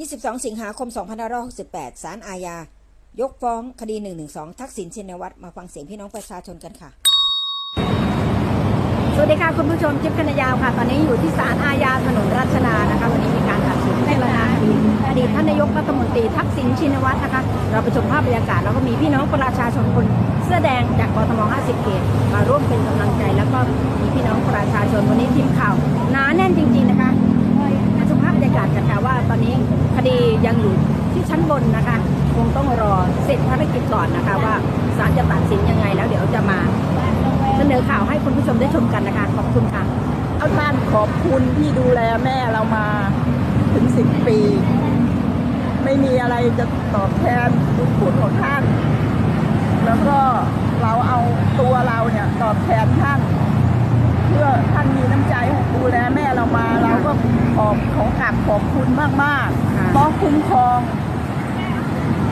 22 สิงหาคม 2568 ศาลอาญา ยกฟ้องคดี 112 ทักษิณชินวัตร มาฟังเสียงพี่น้องประชาชนกันค่ะ สวัสดีค่ะคุณผู้ชมจิ๊บคณยาวค่ะ ตอนนี้อยู่ที่ศาลอาญาถนนรัชนานะคะ วันนี้มีการตัดสินพิจารณาคดีอดีตท่านนายกรัฐมนตรีทักษิณชินวัตรนะคะ เราไปชมภาพบรรยากาศแล้วก็มีพี่น้องประชาชนคนเสื้อแดงจากกทม 50 เขตมาร่วมเป็นกำลังใจ แล้วก็มีพี่น้องประชาชนวันนี้ทีมข่าวหนาแน่นจริง ๆ นะคะ ยังอยู่ที่ชั้นบนนะคะ คงต้องรอเสร็จภารกิจก่อนนะคะว่าศาลจะตัดสินยังไงแล้วเดี๋ยวจะมาเสนอข่าวให้คุณผู้ชมได้ชมกันนะคะ ขอบคุณค่ะเอาท่านขอบคุณที่ดูแลแม่เรามาถึงสิบปี ไม่มีอะไรจะตอบแทนบุญคุณของท่าน แล้วก็เราเอาตัวเราเนี่ยตอบแทนท่าน เพื่อท่านมีน้ำใจดูแลแม่เรามาเราก็ขอบของกราบขอบคุณมากค่ะๆ ต้องคุ้มครอง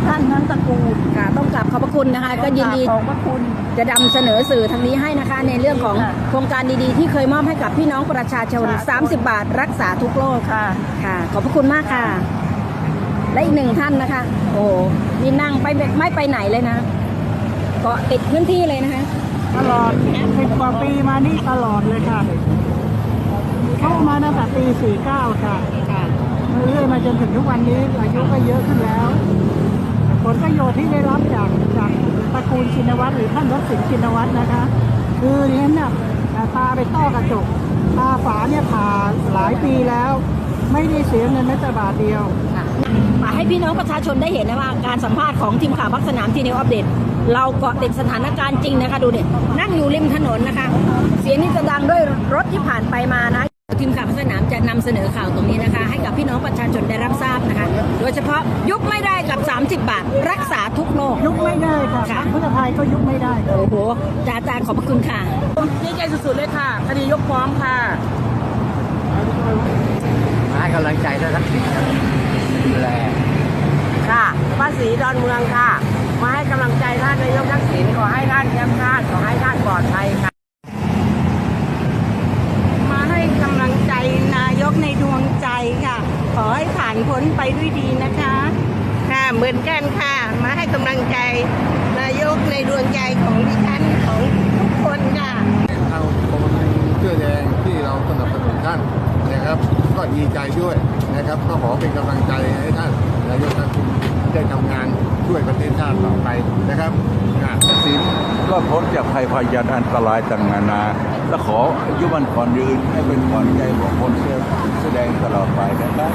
ท่านทั้งตระกูลค่ะต้องกลับขอบพระคุณนะคะ ก็ยินดีขอบพระคุณ จะนำเสนอสื่อทางนี้ให้นะคะ ในเรื่องของค่ะ โครงการดีๆ ที่เคยมอบให้กับพี่น้องประชาชนค่ะ30 บาทรักษาทุกโรคค่ะ ค่ะขอบพระคุณมากค่ะ และอีกหนึ่งท่านนะคะ โอ้โหนี่นั่งไปไม่ไปไหนเลยนะเกาะติดพื้นที่เลยนะคะ ตลอดสิบกว่าปีมานี่ตลอดเลยค่ะ เข้ามาตั้งแต่ปี 49 ค่ะค่ะ เรื่อยมาจนถึงทุกวันนี้อายุก็เยอะขึ้นแล้ว ผลประโยชน์ที่ได้รับจากจากตระกูลชินวัตรหรือท่านทักษิณชินวัตรนะคะ คือดิฉันเนี่ยตาไปต้อกระจกตาฝาเนี่ยผ่าหลายปีแล้ว ไม่ได้เสียเงินแม้แต่บาทเดียวค่ะมาให้พี่น้องประชาชนได้เห็นนะว่าการสัมภาษณ์ของทีมข่าวพักสนามทีนิวอัปเดตเราเกาะติดสถานการณ์จริงนะคะ ดูเนี่ยนั่งอยู่ริมถนนนะคะ เสียงนี่จะดังด้วยรถที่ผ่านไปมานะ ทีมข่าวพักสนามจะนำเสนอข่าวตรงนี้นะคะ ให้กับพี่น้องประชาชนได้รับทราบนะคะ โดยเฉพาะยุบไม่ได้กับ 30 บาท รักษาทุกโรคยุบไม่ได้ค่ะค่ะพรรคเพื่อไทยก็ยุบไม่ได้โอ้โหจ้าจ้าขอบพระคุณค่ะดีใจสุดๆเลยค่ะคดียกฟ้องค่ะมาให้กำลังใจท่านทักษิณครับดูแลค่ะภาษีดอนเมืองค่ะ มาให้กำลังใจท่านนายกทักษิณขอให้ท่านแย้มชาติขอให้ท่านปลอดภัยค่ะ มาให้กำลังใจนายกในดวงใจค่ะ ขอให้ ผ่านพ้นไปด้วยดีนะคะ ค่ะเหมือนกันค่ะ มาให้กำลังใจนายกในดวงใจของดิฉันของทุกคนค่ะทางกองทัพเสื้อแดงที่เราสนับสนุนท่านนะครับ ก็ดีใจด้วยนะครับ ก็ขอเป็นกำลังใจให้ท่านนายกท่านได้ทำงานช่วยประเทศชาติต่อไปนะครับอ่าสินก็พ้นจากภัยพยานอันตรายต่างนานาและขออายุมันขอนยืนให้เป็นขวัญใจของคนเสื้อแสอแดงตลอดไปนะครับ